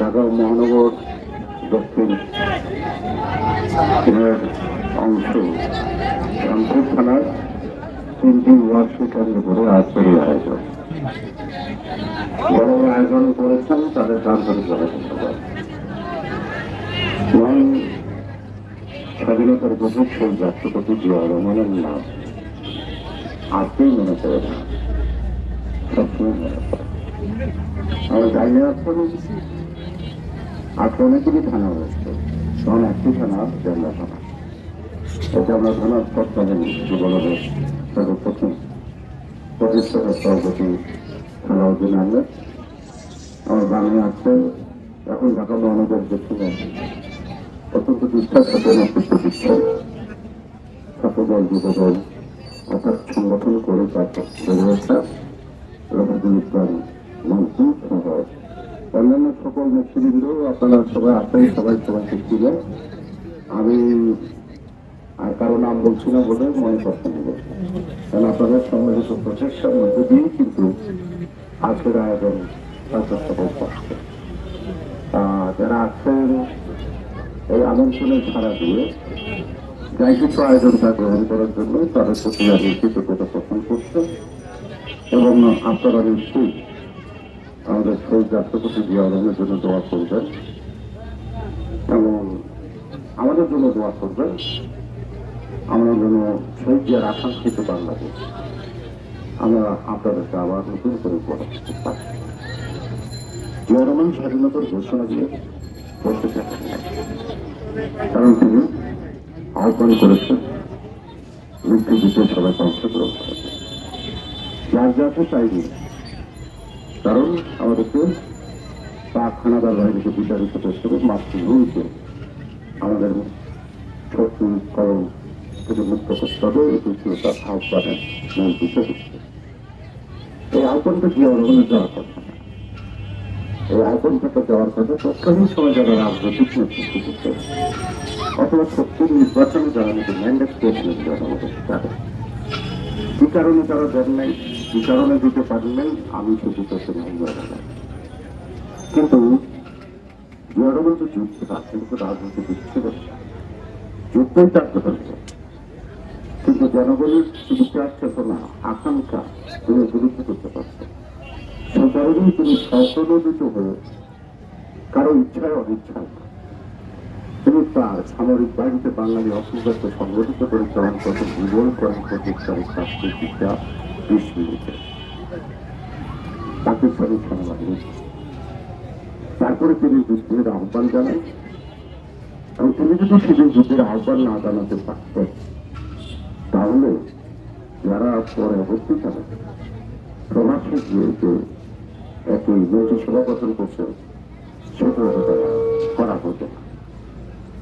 ঢাকা মহানগর দক্ষিণ অংশ। রামপুর থানার তিনটি ওয়ার্ডকে কেন্দ্র করে আজকের আয়োজন। বড় আয়োজন করেছেন, তাদের আন্তরিকভাবে ধন্যবাদ স্বাধীনতার প্রথম সেই রাষ্ট্রপতি জিয়া রহমানের নাম আজকেই মনে পড়ে না, সবসময় মনে পড়ে। আমরা জানিয়ে আছেন অনেকগুলি থানা হয়েছে তখন একটি থানা, জেলা থানা এটা আমরা থানার তৎকালীন যুবদলের সর্বপ্রথম প্রতিষ্ঠাতা সভাপতি সালাউদ্দিন আহমেদ আমার বাংলা আছেন এখন ঢাকা মহানগর দক্ষিণে অত্যন্ত নেতৃত্ব দিচ্ছেন ছাত্রদল যুবদল অর্থাৎ সংগঠন করে তার ওঠা রফিকুল ইসলাম মন্ত্রী সহ অন্যান্য সকল নেতৃবৃন্দ আপনারা সবাই আসেন সবাই সবাইকে ছিলেন আমি আর কারও নাম বলছি না বলে মনে করতে নেবে কারণ আপনাদের সম্মিলিত প্রচেষ্টার মধ্যে দিয়েই কিন্তু আজকের আয়োজন স্পষ্ট। আহ, যারা আছেন এই আমন্ত্রণের ছাড়া দিয়ে যাই কিছু আয়োজনটা গ্রহণ করার জন্য তাদের প্রতি আমি কৃতজ্ঞতা পোষণ করছি। এবং আপনারা নিশ্চয়ই আমাদের শহীদ রাষ্ট্রপতি জিয়া রহমানের জন্য দোয়া করবেন। এবং আমাদের জন্য দোয়া করবেন। আমরা যেন শহীদ জিয়ার আকাঙ্ক্ষিত বাংলাদেশ। আমরা আপনাদেরকে আবার নতুন করে উপহার স্বাধীনতার ঘোষণা দিয়ে বসে কারণ তিনি আহ্বান করেছেন মুক্তিযুদ্ধে সবাই অংশগ্রহণ করেছে যার যাতে চাইনি কারণ আমাদেরকে পাক খানাদার বাহিনীকে বিচারিত করতে হবে মাতৃভূমিকে আমাদের শত্রু কলম থেকে মুক্ত করতে হবে এটি ছিল তার আহ্বানের মূল বিষয় হচ্ছে এই আহ্বানটা কি অরহণে যাওয়ার কথা? এই আহ্বানটাকে যাওয়ার কথা তৎকালীন সময় যারা রাজনৈতিক নেতৃত্ব দিচ্ছে অথবা শক্তির নির্বাচনে যারা নাকি ম্যান্ডেট পেয়েছিলেন জনগণের তাদের কি কারণে তারা দেন নাই? কি কারণে দিতে নাই আমি তো দিতেছি নাই কিন্তু জনগণ তো যুদ্ধ তার কিন্তু রাজনীতি দিচ্ছে যুদ্ধই তার কথা কিন্তু জনগণের বিচার চেতনা আকাঙ্ক্ষা তিনি বিরুদ্ধ করতে পারছেন সে কারণেই তিনি স্বপ্রণোদিত হয়ে কারও ইচ্ছায় অনিচ্ছায় তিনি তার সামরিক বাহিনীতে বাঙালি অসুবিধাকে সংগঠিত করে চরণ পথে বিবরণ করেন শাস্তি শিক্ষা বিশ মিনিটে। পাকিস্তানি সেনাবাহিনী তারপরে তিনি যুদ্ধের আহ্বান জানান এবং তিনি যদি সেদিন যুদ্ধের আহ্বান না জানাতে পারতেন, তাহলে যারা পরে অবস্থিত হবে প্রবাসে গিয়ে যে একটি মন্ত্রিসভা গঠন করছে সেটা করা হতো না।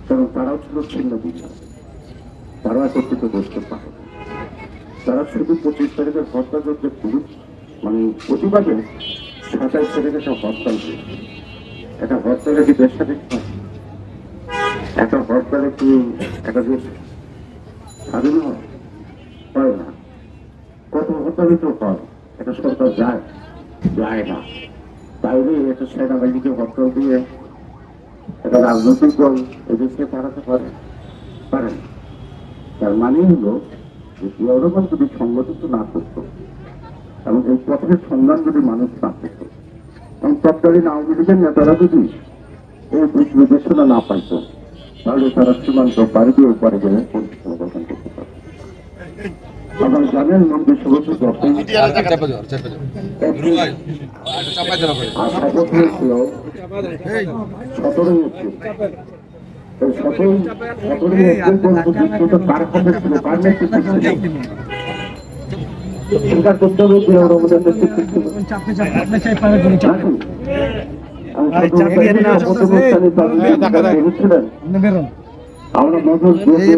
কারণ তারাও ছিল ছিন্ন বিচার তারা একত্রিত করতে পারে। তারা শুধু পঁচিশ তারিখের পুরুষ মানে প্রতিবাদে সাতাইশ তারিখে একটা হরতাল। একটা হরতালে কি দেশ স্বাধীন? হয়? একটা হরতালে কি একটা দেশ স্বাধীন হয়? হয় না। কত হরতালে তো হয়। একটা সরকার যায় যায় না। তাইলে একটা সেনাবাহিনীকে হরতাল দিয়ে একটা রাজনৈতিক দল এদেশকে পাঠাতে পারে? পারে তার মানে হলো জিয়াউরহমান যদি সংগঠিত না করত এবং এই পথের সন্ধান যদি মানুষ না পেত এবং তৎকালীন আওয়ামী লীগের নেতারা যদি এই দিক নির্দেশনা না পাইত তাহলে তারা সীমান্ত পাড়ি দিয়ে পারে গেলে পরিস্থিতি গঠন করতে পারে আপনারা জানেন মন্দির শপথ সতেরোই এপ্রিল। ছিল কার নেতৃত্বে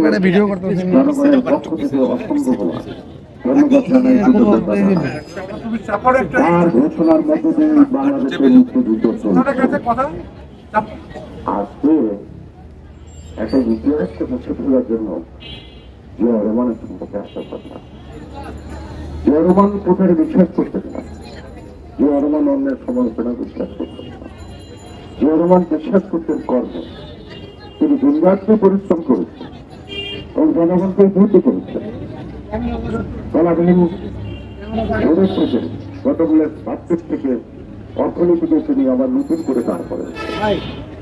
করতে ভিডিও জনগণের পক্ষ থেকে অসম্ভব ধন্যবাদ জানাই তার ঘোষণার মধ্যে আজকে একটা ইতিহাসকে মুছে ফেলার জন্য জিয়া রহমানের সম্পর্কে আসার কোথায় বিশ্বাস করতেন না জিয়া রহমান অন্যের সমালোচনা বিশ্বাস করতেন না। জিয়া রহমান বিশ্বাস করতেন কর্ম। তিনি দিনরাত্রি পরিশ্রম করেছেন এবং জনগণকে উদ্বুদ্ধ করেছেন। ধরে থেকে গতগুলোর বাচ্চা থেকে অর্থনীতিকে তিনি আবার নতুন করে দাঁড় করেন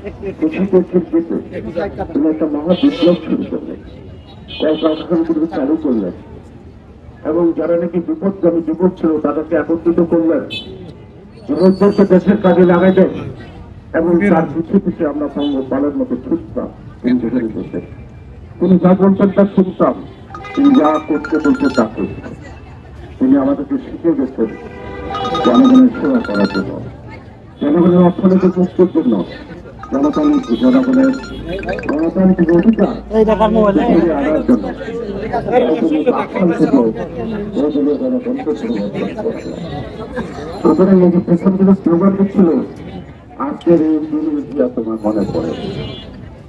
কৃষিতে শিল্পীতে তিনি একটা মহা বিপ্লব শুরু করলেন কলকারখানাগুলো চালু করলেন এবং যারা নাকি বিপদগামী যুবক ছিল তাদেরকে একত্রিত করলেন যুবকদেরকে দেশের কাজে লাগাইতেন এবং তার পিছিয়ে পিছিয়ে আমরা সঙ্গ পালের মতো ছুটতাম তিনি যা বলতেন তা শুনতাম তিনি যা করতে বলতে তা তিনি আমাদেরকে শিখে গেছেন জনগণের সেবা করার জন্য জনগণের অর্থনৈতিক মুক্তির জন্য জনতান্ত্রিক জনগণের গণতান্ত্রিক অধিকার আনার জন্য সুতরাং এই যে পেছন আজকের এই জিনিসগুলো তোমার মনে পড়ে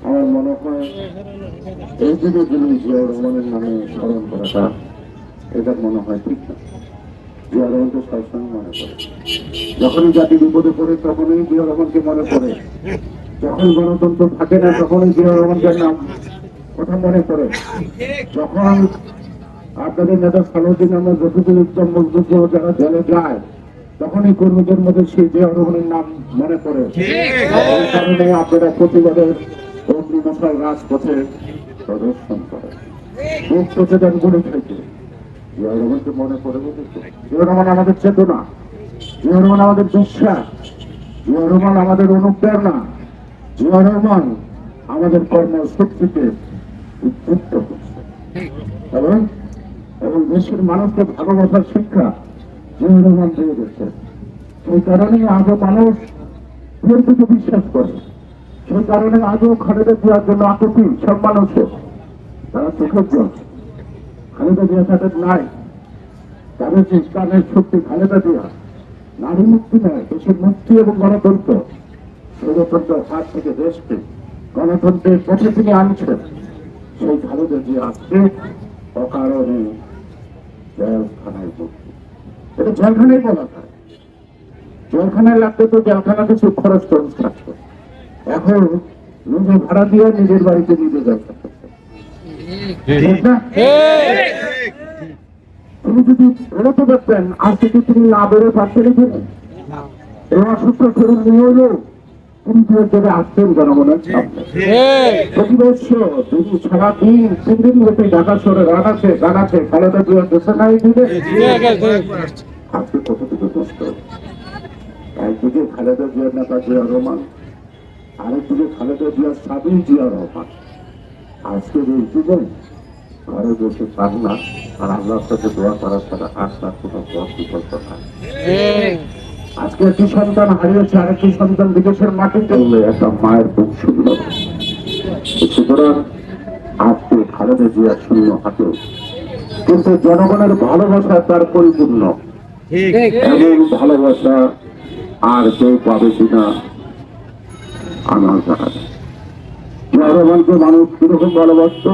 আমার মনে হয় এই যে জিনিস জিয়া রহমানের নামে স্মরণ করাটা এটা মনে হয় ঠিক না জিয়া রহমানকে সবসময় মনে পড়ে যখনই জাতি বিপদে পড়ে তখনই জিয়া রহমানকে মনে পড়ে। যখন গণতন্ত্র থাকে না তখনই জিয়া রহমানকে নাম কথা মনে পড়ে। যখন আপনাদের নেতা সালুদ্দিন আহমেদ রফিকুল ইসলাম মজদুর যারা জেলে যায় তখনই কর্মীদের মধ্যে সেই জিয়া রহমানের নাম মনে পড়ে। এই কারণে আপনারা প্রতিবাদের অগ্নিমশাল রাজপথে প্রদর্শন করে। মুখ প্রচেতন করে থেকে। জিয়া রহমানকে মনে পড়ে বলেছে জিয়া রহমান আমাদের চেতনা। জিয়া রহমান আমাদের বিশ্বাস। জিয়া রহমান আমাদের অনুপ্রেরণা। জিয়া রহমান আমাদের কর্মশক্তিকে উদ্বুদ্ধ করছে। এবং দেশের মানুষকে ভালোবাসার শিক্ষা জিয়া রহমান দিয়ে গেছে সেই কারণেই আজও মানুষ প্রতি বিশ্বাস করে। সেই কারণে আজও খালেদা জিয়ার জন্য আকুতি সব মানুষের তারা চোখের জল খালেদা জিয়া তাদের নাই। তাদের যে ইসলামের শক্তি খালেদা জিয়া, নারী মুক্তি নয়, দেশের মুক্তি এবং গণতন্ত্র। গণতন্ত্রের হাত থেকে দেশকে গণতন্ত্রের পথে তিনি আনছেন। সেই খালেদা জিয়া আজকে অকারণে জেলখানায় ভর্তি। এটা জেলখানায় বলা জেলখানায় লাগতে তো জেলখানা কিছু খরচ টরচ থাকতো। এখন নিজে ভাড়া দিয়ে নিজের বাড়িতে নিজে জেল থাকতেছে ঠিক না? তুমি যদি বেরোতে পারতেন আজ থেকে তিনি না বেরোতে পারতেন তিনি এই অসুস্থ শরীর নিয়ে জনগণের প্রতি বছর তিনি সারাদিন তিন দিন হতে ঢাকা শহরে রান আছে গান আছে। খালেদা জিয়া দেশে নাই দিলে আজকে কতটুকু কষ্ট একদিকে খালেদা জিয়ার নেতা জিয়া রহমান আরেকদিকে খালেদা জিয়ার স্বামী জিয়া রহমান। আজকে এই যুগেই ঘরে বসে আর আল্লাহর সাথে দোয়া করার ছাড়া আর তার কোনো পথ বিকল্প নাই। আজকে একটি সন্তান হারিয়েছে আরেকটি সন্তান বিদেশের মাটিতে উঠলে একটা মায়ের বুক শূন্য সুতরাং আজকে খালেদা জিয়া শূন্য হাতে। কিন্তু জনগণের ভালোবাসা তার পরিপূর্ণ। এমন ভালোবাসা আর কেউ পাবে কিনা আমার জানা রহমানকে মানুষ কীরকম ভালোবাসত?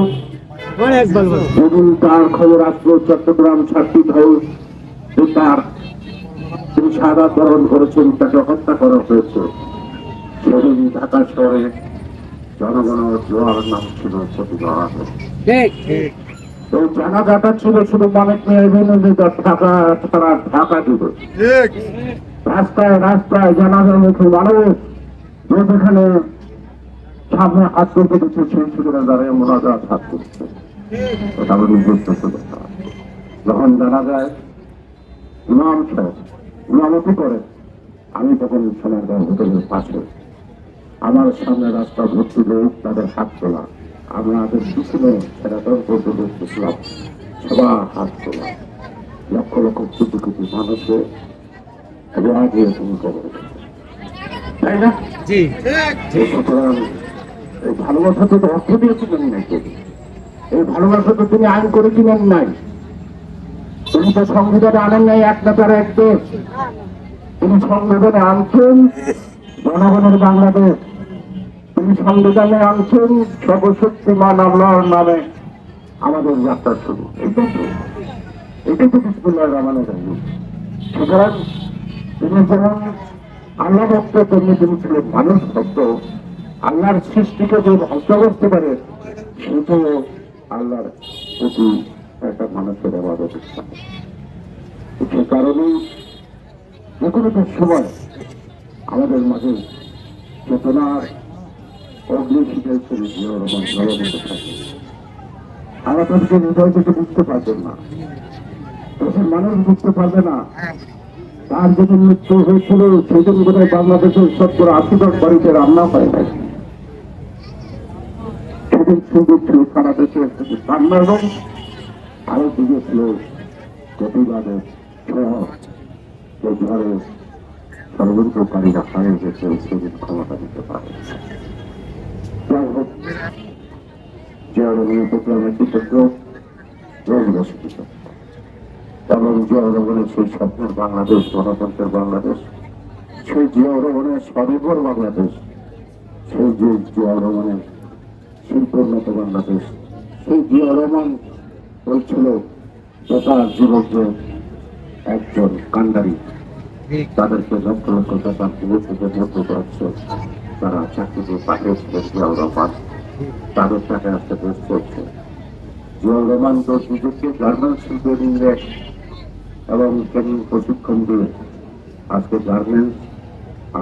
যেদিন তার খবর আসলো চট্টগ্রাম ছাত্রী হাউস তার সাদা বরণ করেছেন তাকে হত্যা করা হয়েছে। সেদিন ঢাকা শহরে জনগণের জোয়ার নাম ছিল প্রতিবাদ এই জানাজাটা ছিল শুধু মানিক মেয়ে ঢাকা ছাড়া ঢাকা দিবে। রাস্তায় রাস্তায় জানাজার মুখে মানুষ যে যেখানে সামনে হাত করতে দিচ্ছে সেই সেখানে দাঁড়িয়ে মোনাজাত হাত করছে এটা যখন জানা যায় ইমাম সাহেব ইমামতি করে। আমি তখন সোনারগাঁও হোটেলের পাশে। আমার সামনে রাস্তা ভর্তি লোক তাদের হাত তোলা। আমাদের পিছনে সেরাটন পর্যন্ত দেখছিলাম সবার হাত তোলা। লক্ষ লক্ষ কোটি কোটি মানুষের রাগে তুমি কবর তাই না? এই সুতরাং এই ভালোবাসা তো অর্থ দিয়ে কিনেন নাই এই ভালোবাসা তো তিনি আইন করে কিনেন নাই। তিনি তো সংবিধানে আনেন নাই এক নেতার এক দেশ তিনি সংবিধানে আনছেন, জনগণের বাংলাদেশ। তিনি সংবিধানে আনছেন, সর্বশক্তিমান আল্লাহর নামে আমাদের যাত্রা শুরু। এটাই তো এটাই তো সুতরাং তিনি যেমন আল্লাহ ভক্ত, তেমনি তিনি ছিলেন মানুষ ভক্ত। আল্লাহর সৃষ্টিকে যে ধ্বংস করতে পারে সেটাও আল্লাহর প্রতি একটা মানুষের আবাদত সে কারণেই যে কোনো সময় আমাদের মাঝে চেতনার করে তাদেরকে হৃদয় থেকে। বুঝতে পারবেন না দেশের মানুষ বুঝতে পারবে না, তার যেদিন মৃত্যু হয়েছিল, সেদিন বোধ হয় বাংলাদেশের শতকরা আশি বাড়িতে রান্না হয় নাই। সেদিন সুযোগ ছিল সারা দেশে রান্না এবং আরও দিকে ছিল প্রতিবাদের ঝড় যে ঝড়ে ষড়যন্ত্রকারীরা হারিয়ে গেছে সেদিন ক্ষমতা নিতে পারে। যাই হোক, যে রঙের প্রতি আমরা কৃতজ্ঞ কৃতজ্ঞ এবং জিয়া রহমানের সেই স্বপ্নের বাংলাদেশ, গণতন্ত্রের বাংলাদেশ, সেই জিয়া রহমানের স্বনির্ভর বাংলাদেশ, সেই যে জিয়া রহমানের শিল্পোন্নত বাংলাদেশ, সেই জিয়া রহমান বলছিল বেকার যুবক যে একজন কান্ডারি। তাদেরকে লক্ষ লক্ষ টাকা পুরো থেকে করছে তারা চাকরিতে পাঠিয়েছিলেন জিয়াউর রহমান। তাদের টাকা আসতে বেশ করছে জিয়াউর রহমান তো নিজেকে গার্মেন্টস শিল্পের ইংরেজ এবং ট্রেনিং প্রশিক্ষণ দিয়ে আজকে গার্মেন্টস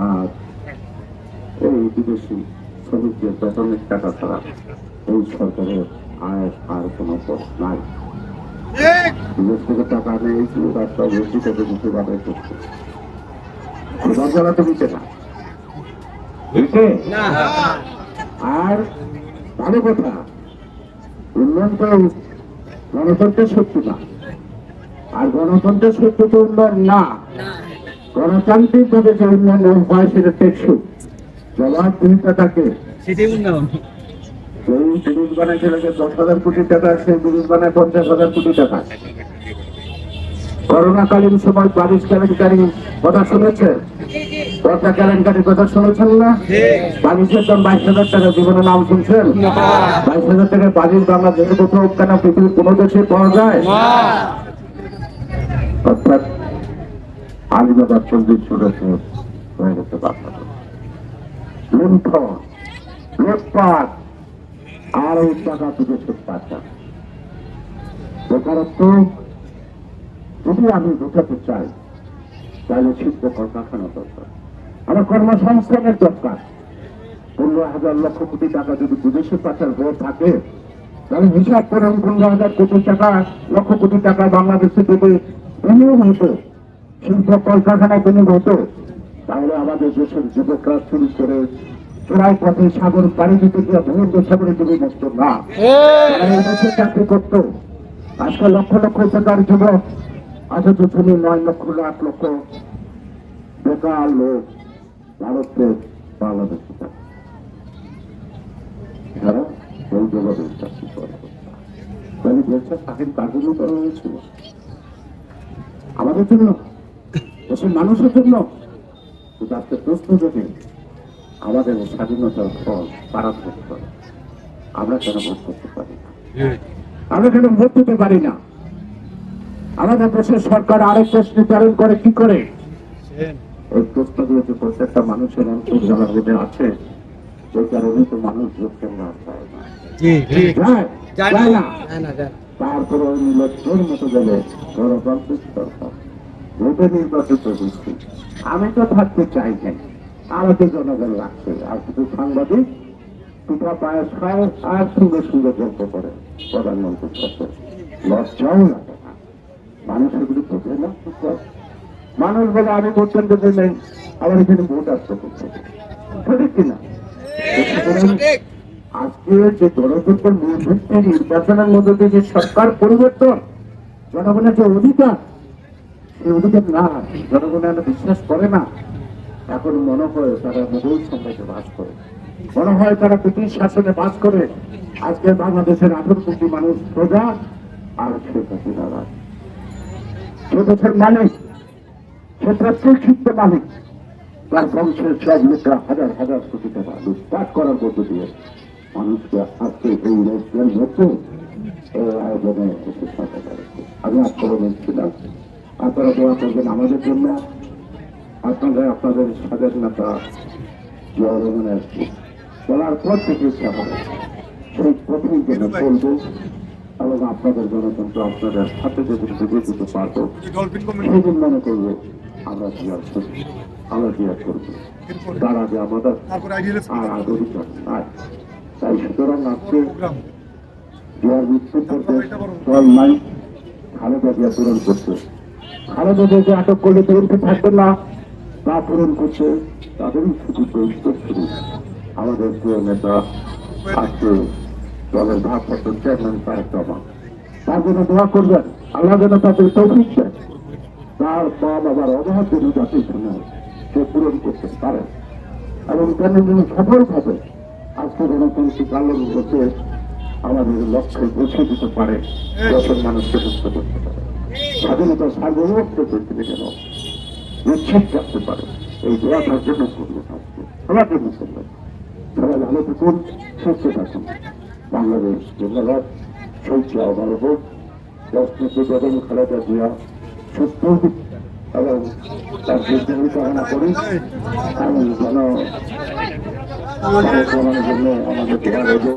আর এই বিদেশি শ্রমিকদের বেতনের টাকা ছাড়া এই সরকারের আয় আর কোনো পথ নাই। বিদেশ টাকা থেকে দিতে করছে খোদার তো দিতে না। আর ভালো কথা উন্নয়ন তো গণতন্ত্রের শক্তি না। আর গণতন্ত্রের শক্তি তো উন্নয়ন না। গণতান্ত্রিক ভাবে যে উন্নয়ন হয় সেটা টেকসই। জবাবদিহিতা থাকে। সেটাই উন্নয়ন। যে দশ হাজার কোটি টাকা সেই পঞ্চাশ হাজার কোটি টাকা। করোনাকালীন সময় বারিশ কেলেঙ্কারি কথা শুনেছে? কথা কেলেঙ্কারির কথা শুনেছেন না? বারিশের দাম বাইশ হাজার টাকা জীবনে নাম শুনছেন? বাইশ হাজার টাকা বারিশ বাংলাদেশে কোথাও কেন পৃথিবীর কোনো দেশে পাওয়া যায়? অর্থাৎ আলিবাবার চল্লিশ চলেছে হয়ে গেছে বাংলাদেশ লুণ্ঠন লুটপাট আর ওই টাকা বিদেশের পাচার বেকারত্ব, যদি আমি ঢুকাতে চাই, তাহলে শিল্প কলকারখানা দরকার। আমার কর্মসংস্থানের দরকার। পনেরো হাজার লক্ষ কোটি টাকা যদি বিদেশে পাচার হয়ে থাকে, তাহলে হিসাব করেন, পনেরো হাজার কোটি টাকা, লক্ষ কোটি টাকা বাংলাদেশে যদি বিনিয়োগ হতো, শিল্প কলকারখানায় বিনিয়োগ হতো, তাহলে আমাদের দেশের যুবকরা শুরু করে চোরাই পথে সাগর পাড়ি দিতে গিয়ে ভূমির সাগরে ডুবে নষ্ট না দেশে চাকরি করতো। আজকে লক্ষ লক্ষ বেকার যুবক। অথচ তুমি নয় লক্ষ আট লক্ষ বেকার লোক ভারতের বাংলাদেশে থাকে। যারা এই চাকরি করে। তাহলে দেশটা স্বাধীন কার জন্য করা হয়েছিল। আমাদের জন্য দেশের মানুষের জন্য। আজকে প্রশ্ন যদি আমাদের স্বাধীনতার ফল পারাত করতে পারে আমরা কেন ভোট করতে পারি না? আমরা কেন ভোট দিতে পারি না? আমাদের দেশের সরকার আরেক দেশ নির্ধারণ করে কি করে? এই প্রশ্নগুলো যে প্রত্যেকটা মানুষের মধ্যে আছে সেই কারণে তো মানুষ কেন্দ্র না? না? না। না না। তারপরে ওই নির্বাচনের মতো গেলে গণতান্ত্রিক সরকার ভোটে নির্বাচিত হচ্ছে আমি তো থাকতে চাই নাই। আমাদের জনগণ লাগছে আর কিছু সাংবাদিক পিঠা পায়েস খায় আর সুন্দর সুন্দর গল্প করে প্রধানমন্ত্রীর সাথে লজ্জাও লাগে না। মানুষ এগুলো বোঝে না মানুষ বলে আমি ভোট কেন্দ্রে নেই আবার এখানে ভোট আসতে করতে সঠিক কিনা আজকে যে গণতন্ত্রের মূল ভিত্তি নির্বাচনের মধ্যে দিয়ে যে সরকার পরিবর্তন জনগণের যে অধিকার সেই অধিকার না জনগণের বিশ্বাস করে না। এখন মনে হয় তারা মোগল সাম্রাজ্যে বাস করে। মনে হয় তারা ব্রিটিশ শাসনে বাস করে। আজকে বাংলাদেশের আঠারো কোটি মানুষ প্রজা আর শেখ হাসিনা রাজ সে দেশের মালিক সে প্রত্যেক মালিক, তার বংশের সব লোকরা হাজার হাজার কোটি টাকা লুটপাট করার মধ্য দিয়ে মানুষকে আজকে এই লোকদের মধ্যে এই আয়োজনে আমি আত্মরণের ছিলাম। আপনারা দোয়া করবেন আমাদের জন্য। আপনাদের আপনাদের স্বাধীনতা জনগণের বলার পর থেকে ইচ্ছা হবে সেই পথেই যেন চলবো এবং আপনাদের গণতন্ত্র আপনাদের সাথে যদি বুঝে দিতে পারব সেদিন মনে করব আমরা জিয়ার করব? আমরা জিয়ার করব? তার আগে আমাদের আর নাই তাই সুতরাং আজকে জিয়ার মৃত্যুর দল নাই খালেদা জিয়া পূরণ করছে। খালেদা জিয়াকে আটক করলে তরুণকে থাকবে না। তা পূরণ করছে তাদেরই শুধু শুরু আমাদের প্রিয় নেতা আজকে দলের ভারপ্রাপ্ত চেয়ারম্যান তারেক রহমান। তার জন্য দোয়া করবেন, আল্লাহ যেন তাদের তৌফিক দেয় তার মা বাবার অভাব যেন জাতির জন্য সে পূরণ করতে পারে। এবং কেন যেন সফলভাবে আজকে গণতান্ত্রিক আলোর করতে আমাদের লক্ষ্যে পৌঁছে দিতে পারে, যখন মানুষকে মুক্ত করতে পারে। স্বাধীনতা সার্বভৌমত্ব করতে যেন নিশ্চিত রাখতে পারে। এই দোয়াটার জন্য করব আজকে সবাইকে মুসলমান সবাই ভালো থাকুন সুস্থ থাকুন বাংলাদেশ ধন্যবাদ শৈত্য আমার হোক, রাষ্ট্রপতি বেগম খালেদা জিয়া সত্য এবং তার দীর্ঘায়ু কামনা করি। যেন জন্য আমাদের